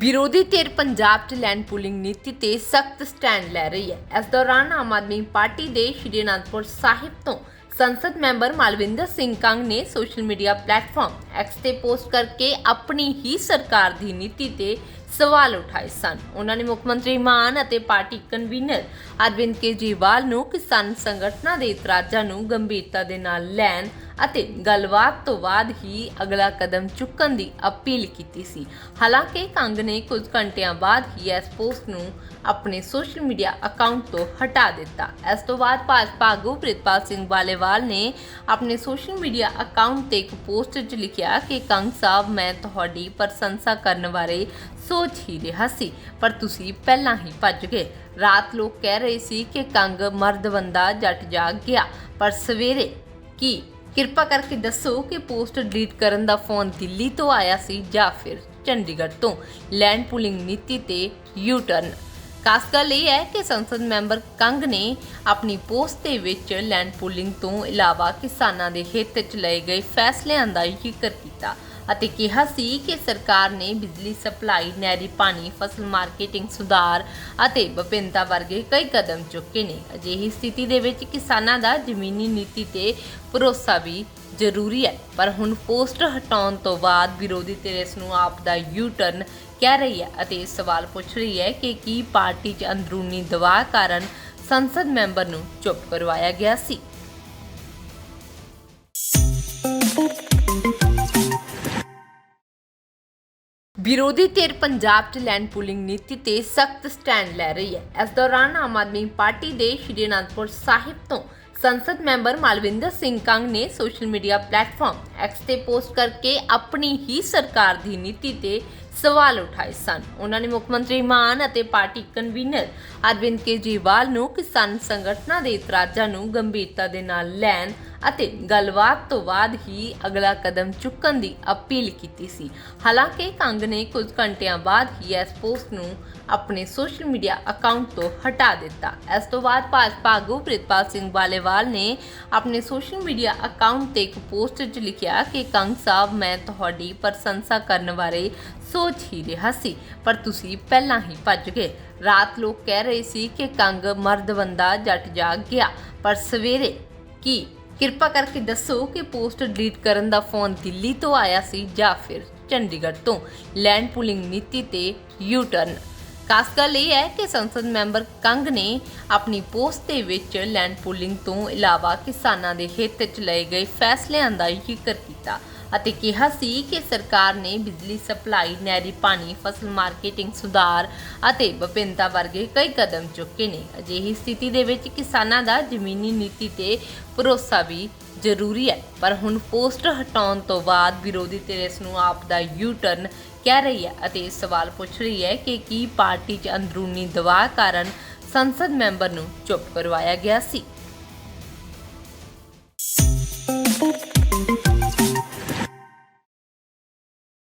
ਵਿਰੋਧੀ ਧਿਰ ਪੰਜਾਬ 'ਚ ਲੈਂਡ ਪੂਲਿੰਗ ਨੀਤੀ ਤੇ ਸਖਤ ਸਟੈਂਡ ਲੈ ਰਹੀ ਹੈ। ਇਸ ਦੌਰਾਨ ਆਮ ਆਦਮੀ ਪਾਰਟੀ ਦੇ ਸ਼੍ਰੀ ਅਨੰਦਪੁਰ ਸਾਹਿਬ ਤੋਂ ਸੰਸਦ ਮੈਂਬਰ ਮਾਲਵਿੰਦਰ ਸਿੰਘ ਕੰਗ ਨੇ ਸੋਸ਼ਲ ਮੀਡੀਆ ਪਲੇਟਫਾਰਮ ਐਕਸ ਤੇ ਪੋਸਟ ਕਰਕੇ ਆਪਣੀ ਹੀ ਸਰਕਾਰ ਦੀ ਨੀਤੀ ਤੇ ਸਵਾਲ ਉਠਾਏ ਸਨ। ਉਹਨਾਂ ਨੇ ਮੁੱਖ ਮੰਤਰੀ ਮਾਨ ਅਤੇ ਪਾਰਟੀ ਕਨਵੀਨਰ ਅਰਵਿੰਦ ਕੇਜਰੀਵਾਲ ਨੂੰ ਕਿਸਾਨ ਸੰਗਠਨਾਂ ਦੇ ਇਤਰਾਜ਼ਾਂ ਨੂੰ ਗੰਭੀਰਤਾ ਦੇ ਨਾਲ ਲੈਣ ਅਤੇ ਗੱਲਬਾਤ ਤੋਂ ਬਾਅਦ ਹੀ ਅਗਲਾ ਕਦਮ ਚੁੱਕਣ ਦੀ ਅਪੀਲ ਕੀਤੀ ਸੀ। ਹਾਲਾਂਕਿ ਕੰਗ ਨੇ ਕੁਝ ਘੰਟਿਆਂ ਬਾਅਦ ਹੀ ਇਸ ਪੋਸਟ ਨੂੰ ਆਪਣੇ ਸੋਸ਼ਲ ਮੀਡੀਆ ਅਕਾਊਂਟ ਤੋਂ ਹਟਾ ਦਿੱਤਾ। ਇਸ ਤੋਂ ਬਾਅਦ ਭਾਜਪਾ ਆਗੂ ਪ੍ਰਿਤਪਾਲ ਸਿੰਘ ਬਾਲੇਵਾਲ ਨੇ ਆਪਣੇ ਸੋਸ਼ਲ ਮੀਡੀਆ ਅਕਾਊਂਟ ਤੇ ਇੱਕ ਪੋਸਟ 'ਚ ਲਿਖਿਆ ਕਿ ਕੰਗ ਸਾਹਿਬ, ਮੈਂ ਤੁਹਾਡੀ ਪ੍ਰਸ਼ੰਸਾ ਕਰਨ ਬਾਰੇ ਸੋਚ ਹੀ ਰਿਹਾ ਸੀ, ਪਰ ਤੁਸੀਂ ਪਹਿਲਾਂ ਹੀ ਭੱਜ ਗਏ। ਰਾਤ ਲੋਕ ਕਹਿ ਰਹੇ ਸੀ ਕਿ ਕੰਗ ਮਰਦ ਬੰਦਾ ਜੱਟ ਜਾਗ ਗਿਆ, ਪਰ ਸਵੇਰੇ ਕੀ ਕਿਰਪਾ ਕਰਕੇ ਦੱਸੋ ਕਿ ਪੋਸਟ ਡਿਲੀਟ ਕਰਨ ਦਾ ਫੋਨ ਦਿੱਲੀ ਤੋਂ ਆਇਆ ਸੀ ਜਾਂ ਫਿਰ ਚੰਡੀਗੜ੍ਹ ਤੋਂ। ਲੈਂਡ ਪੂਲਿੰਗ ਨੀਤੀ ਤੇ ਯੂ ਟਰਨ ਖਾਸ ਗੱਲ ਇਹ ਹੈ ਕਿ ਸੰਸਦ ਮੈਂਬਰ ਕੰਗ ਨੇ ਆਪਣੀ ਪੋਸਟ ਦੇ ਵਿੱਚ ਲੈਂਡ ਪੂਲਿੰਗ ਤੋਂ ਇਲਾਵਾ ਕਿਸਾਨਾਂ ਦੇ ਹਿੱਤ 'ਚ ਲਏ ਗਏ ਫੈਸਲਿਆਂ ਦਾ ਜ਼ਿਕਰ ਕੀਤਾ। ਅਤੇ ਕਿਹਾ ਸੀ ਕਿ ਸਰਕਾਰ ਨੇ ਬਿਜਲੀ ਸਪਲਾਈ, ਨਹਿਰੀ ਪਾਣੀ, ਫਸਲ ਮਾਰਕੀਟਿੰਗ, ਸੁਧਾਰ ਅਤੇ ਵਿਭਿੰਨਤਾ ਵਰਗੇ ਕਈ ਕਦਮ ਚੁੱਕੇ ਨੇ। ਅਜਿਹੀ ਸਥਿਤੀ ਦੇ ਵਿੱਚ ਕਿਸਾਨਾਂ ਦਾ ਜ਼ਮੀਨੀ ਨੀਤੀ ਤੇ ਭਰੋਸਾ ਵੀ ਜ਼ਰੂਰੀ ਹੈ। ਪਰ ਹੁਣ ਪੋਸਟ ਹਟਾਉਣ ਤੋਂ ਬਾਅਦ ਵਿਰੋਧੀ ਧਿਰ ਇਸ ਨੂੰ ਆਪ ਦਾ ਯੂ ਟਰਨ ਕਹਿ ਰਹੀ ਹੈ ਅਤੇ ਇਹ ਸਵਾਲ ਪੁੱਛ ਰਹੀ ਹੈ ਕਿ ਕੀ ਪਾਰਟੀ 'ਚ ਅੰਦਰੂਨੀ ਦਬਾਅ ਕਾਰਨ ਸੰਸਦ ਮੈਂਬਰ ਨੂੰ ਚੁੱਪ ਕਰਵਾਇਆ ਗਿਆ ਸੀ। ਵਿਰੋਧੀ ਧਿਰ ਪੰਜਾਬ 'ਚ ਲੈਂਡ ਪੂਲਿੰਗ ਨੀਤੀ ਤੇ ਸਖਤ ਸਟੈਂਡ ਲੈ ਰਹੀ ਹੈ। ਇਸ ਦੌਰਾਨ ਆਮ ਆਦਮੀ ਪਾਰਟੀ ਦੇ ਸ਼੍ਰੀ ਅਨੰਦਪੁਰ ਸਾਹਿਬ ਤੋਂ ਸੰਸਦ ਮੈਂਬਰ ਮਾਲਵਿੰਦਰ ਸਿੰਘ ਕੰਗ ਨੇ ਸੋਸ਼ਲ ਮੀਡੀਆ ਪਲੇਟਫਾਰਮ ਐਕਸ ਤੇ ਪੋਸਟ ਕਰਕੇ ਆਪਣੀ ਹੀ ਸਰਕਾਰ ਦੀ ਨੀਤੀ ਤੇ ਸਵਾਲ ਉਠਾਏ ਸਨ। ਉਹਨਾਂ ਨੇ ਮੁੱਖ ਮੰਤਰੀ ਮਾਨ ਅਤੇ ਪਾਰਟੀ ਕਨਵੀਨਰ ਅਰਵਿੰਦ ਕੇਜਰੀਵਾਲ ਨੂੰ ਕਿਸਾਨ ਸੰਗਠਨਾਂ ਦੇ ਇਤਰਾਜ਼ਾਂ ਨੂੰ ਗੰਭੀਰਤਾ ਦੇ ਨਾਲ ਲੈਣ ਅਤੇ ਗੱਲਬਾਤ ਤੋਂ ਬਾਅਦ ਹੀ ਅਗਲਾ ਕਦਮ ਚੁੱਕਣ ਦੀ ਅਪੀਲ ਕੀਤੀ ਸੀ। ਹਾਲਾਂਕਿ ਕੰਗ ਨੇ ਕੁਝ ਘੰਟਿਆਂ ਬਾਅਦ ਹੀ ਇਸ ਪੋਸਟ ਨੂੰ ਆਪਣੇ ਸੋਸ਼ਲ ਮੀਡੀਆ ਅਕਾਊਂਟ ਤੋਂ ਹਟਾ ਦਿੱਤਾ। ਇਸ ਤੋਂ ਬਾਅਦ ਭਾਜਪਾ ਆਗੂ ਪ੍ਰਿਤਪਾਲ ਸਿੰਘ ਬਾਲੇਵਾਲ ਨੇ ਆਪਣੇ ਸੋਸ਼ਲ ਮੀਡੀਆ ਅਕਾਊਂਟ ਤੇ ਇੱਕ ਪੋਸਟ 'ਚ ਲਿਖਿਆ ਕਿ, ਕੰਗ ਸਾਹਿਬ, ਮੈਂ ਤੁਹਾਡੀ ਪ੍ਰਸ਼ੰਸਾ ਕਰਨ ਬਾਰੇ ਸੋਚ ਹੀ ਰਿਹਾ ਸੀ, ਪਰ ਤੁਸੀਂ ਪਹਿਲਾਂ ਹੀ ਭੱਜ ਗਏ। ਰਾਤ ਲੋਕ ਕਹਿ ਰਹੇ ਸੀ ਕਿ ਕੰਗ ਮਰਦ ਬੰਦਾ ਜੱਟ ਜਾਗ ਗਿਆ, ਪਰ ਸਵੇਰੇ ਕੀ ਕਿਰਪਾ ਕਰਕੇ ਦੱਸੋ ਕਿ ਪੋਸਟ ਡਿਲੀਟ ਕਰਨ ਦਾ ਫੋਨ ਦਿੱਲੀ ਤੋਂ ਆਇਆ ਸੀ ਜਾਂ ਫਿਰ ਚੰਡੀਗੜ੍ਹ ਤੋਂ ਲੈਂਡ ਪੂਲਿੰਗ ਨੀਤੀ ਤੇ ਯੂ ਟਰਨ ਖਾਸ ਗੱਲ ਇਹ ਹੈ ਕਿ ਸੰਸਦ ਮੈਂਬਰ ਕੰਗ ਨੇ ਆਪਣੀ ਪੋਸਟ ਦੇ ਵਿੱਚ ਲੈਂਡ ਪੂਲਿੰਗ ਤੋਂ ਇਲਾਵਾ ਕਿਸਾਨਾਂ ਦੇ ਹਿੱਤ 'ਚ ਲਏ ਗਏ ਫੈਸਲਿਆਂ ਦਾ ਜ਼ਿਕਰ ਕੀਤਾ ਅਤੇ ਕਿਹਾ ਸੀ ਕਿ ਸਰਕਾਰ ਨੇ ਬਿਜਲੀ ਸਪਲਾਈ, ਨਹਿਰੀ ਪਾਣੀ, ਫਸਲ ਮਾਰਕੀਟਿੰਗ, ਸੁਧਾਰ ਅਤੇ ਵਿਭਿੰਨਤਾ ਵਰਗੇ ਕਈ ਕਦਮ ਚੁੱਕੇ ਨੇ। ਅਜਿਹੀ ਸਥਿਤੀ ਦੇ ਵਿੱਚ ਕਿਸਾਨਾਂ ਦਾ ਜ਼ਮੀਨੀ ਨੀਤੀ ਤੇ ਭਰੋਸਾ ਵੀ ਜ਼ਰੂਰੀ ਹੈ। ਪਰ ਹੁਣ ਪੋਸਟਰ ਹਟਾਉਣ ਤੋਂ ਬਾਅਦ ਵਿਰੋਧੀ ਧਿਰ ਇਸ ਨੂੰ ਆਪ ਦਾ ਯੂ ਟਰਨ ਕਹਿ ਰਹੀ ਹੈ ਅਤੇ ਇਹ ਸਵਾਲ ਪੁੱਛ ਰਹੀ ਹੈ ਕਿ ਕੀ ਪਾਰਟੀ 'ਚ ਅੰਦਰੂਨੀ ਦਬਾਅ ਕਾਰਨ ਸੰਸਦ ਮੈਂਬਰ ਨੂੰ ਚੁੱਪ ਕਰਵਾਇਆ ਗਿਆ ਸੀ?